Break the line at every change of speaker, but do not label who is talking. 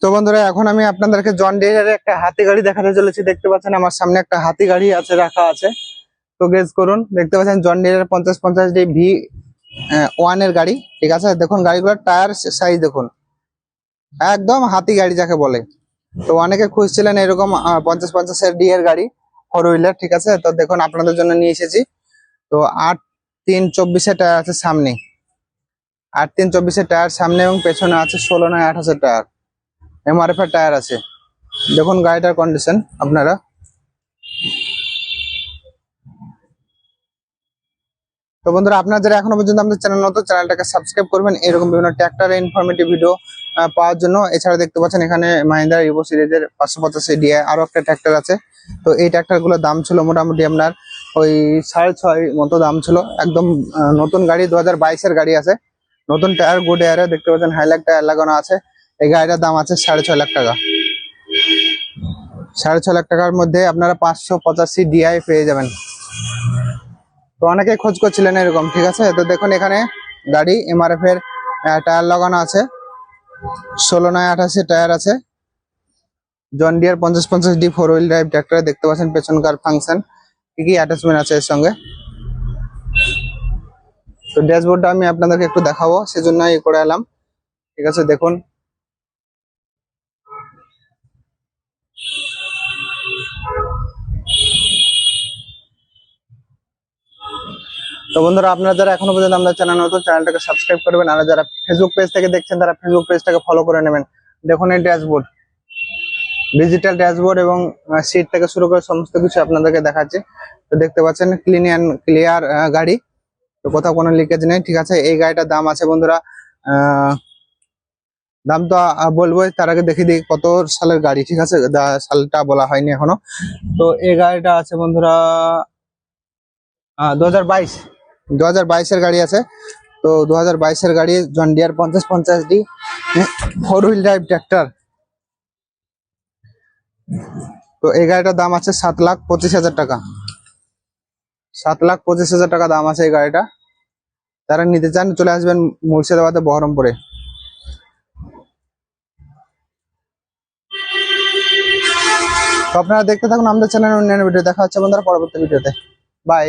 তো বন্ধুরা, এখন আমি আপনাদেরকে জন ডিয়ারের একটা হাতি গাড়ি দেখাতে চলেছি। দেখতে পাচ্ছেন আমার সামনে একটা হাতি গাড়ি আছে, রাখা আছে। তো গেজ করুন। দেখতে পাচ্ছেন জন ডিয়ারের পঞ্চাশ পঞ্চাশ ডি ভি ওয়ানের গাড়ি। ঠিক আছে? দেখুন গাড়িগুলোর টায়ার সাইজ দেখুন। একদম হাতি গাড়ি যাকে বলে। তো অনেকে খুঁজছিলেন এরকম পঞ্চাশ পঞ্চাশের ডি এর গাড়ি ফোর হুইলার ঠিক আছে? তো দেখুন, আপনাদের জন্য নিয়ে এসেছি। তো আট তিন চব্বিশের টায়ার আছে সামনে। আট তিন চব্বিশের টায়ার সামনে এবং পেছনে আছে ষোলো নয় আঠাশের টায়ার। এমআরএফ এর টায়ার আছে। দেখুন গাড়িটার কন্ডিশন আপনারা। তো বন্ধুরা, আপনারা যারা এখনও পর্যন্ত আমাদের চ্যানেল নতুন চ্যানেলটাকে সাবস্ক্রাইব করবেন। এরকম বিভিন্ন ট্র্যাক্টরের ইনফরমেটিভ ভিডিও পাওয়ার জন্য। এছাড়া দেখতে পাচ্ছেন এখানে মাহিন্দ্রা ইভো সিরিজের পাঁচশো পঁচাশি ডিআই আরও একটা ট্র্যাক্টর আছে। তো এই ট্র্যাক্টরগুলোর দাম ছিল মোটামুটি আপনার ওই সাড়ে ছয় মতো দাম ছিল। একদম নতুন গাড়ি, দু হাজার বাইশের গাড়ি আছে। নতুন টায়ার গুড এয়ারে দেখতে পাচ্ছেন হাইলাইট টায়ার লাগানো আছে। এই গাড়িটার দাম আছে সাড়ে ছয় লাখ টাকা। সাড়ে ছ লাখ টাকার মধ্যে আপনারা পাঁচশো পঁচাশি ডিআই পেয়ে যাবেন। তো অনেকে খোঁজ করছিলেন এরকম, ঠিক আছে? তো দেখুন এখানে গাড়ি এমআরএফ এর টায়ার লাগানো আছে। ষোলো নয় আঠাশি টায়ার আছে। জন ডিয়ার পঞ্চাশ পঞ্চাশ ডি ফোর হুইল ড্রাইভ ট্র্যাক্টরে দেখতে পাচ্ছেন পেছনকার ফাংশন কি কি অ্যাটাচমেন্ট আছে এর সঙ্গে? তো ড্যাশবোর্ডটা আমি আপনাদেরকে একটু দেখাবো সেজন্য এই করে এলাম। ঠিক আছে, দেখুন। তো বন্ধুরা, আপনারা যারা এখনও পর্যন্ত আমাদের চ্যানেল নতুন, চ্যানেলটাকে সাবস্ক্রাইব করবেন, আর যারা ফেসবুক পেজ থেকে দেখছেন, তারা ফেসবুক পেজটাকে ফলো করে নেবেন। দেখুন এই ড্যাশবোর্ড। ডিজিটাল ড্যাশবোর্ড এবং সিট থেকে শুরু করে সমস্ত কিছু আপনাদেরকে দেখাচ্ছে। তো দেখতে পাচ্ছেন ক্লিন অ্যান্ড ক্লিয়ার গাড়ি। তো কোথাও কোনো লিকেজ নেই, ঠিক আছে? এই গাড়িটার দাম আছে বন্ধুরা দাম তো বলবোই, তার আগে দেখে দিই কত সালের গাড়ি, ঠিক আছে? সালটা বলা হয়নি এখনও। তো এই গাড়িটা আছে বন্ধুরা দু হাজার বাইশ। দু হাজার বাইশের গাড়ি আছে। তো দু হাজার বাইশের গাড়ি জন ডিয়ার পঞ্চাশ পঞ্চাশ D four wheel drive tractor তো এই গাড়িটার দাম আছে সাত লাখ পঁচিশ হাজার টাকা। সাত লাখ পঁচিশ হাজার টাকা দাম আছে এই গাড়িটা। যারা নিতে চান, চলে আসবেন মুর্শিদাবাদে, বহরমপুরে। আপনারা দেখতে থাকুন, আমাদের চ্যানেল অন্যান্য ভিডিও দেখা হচ্ছে, বন্ধুরা, পরবর্তী ভিডিওতে। বাই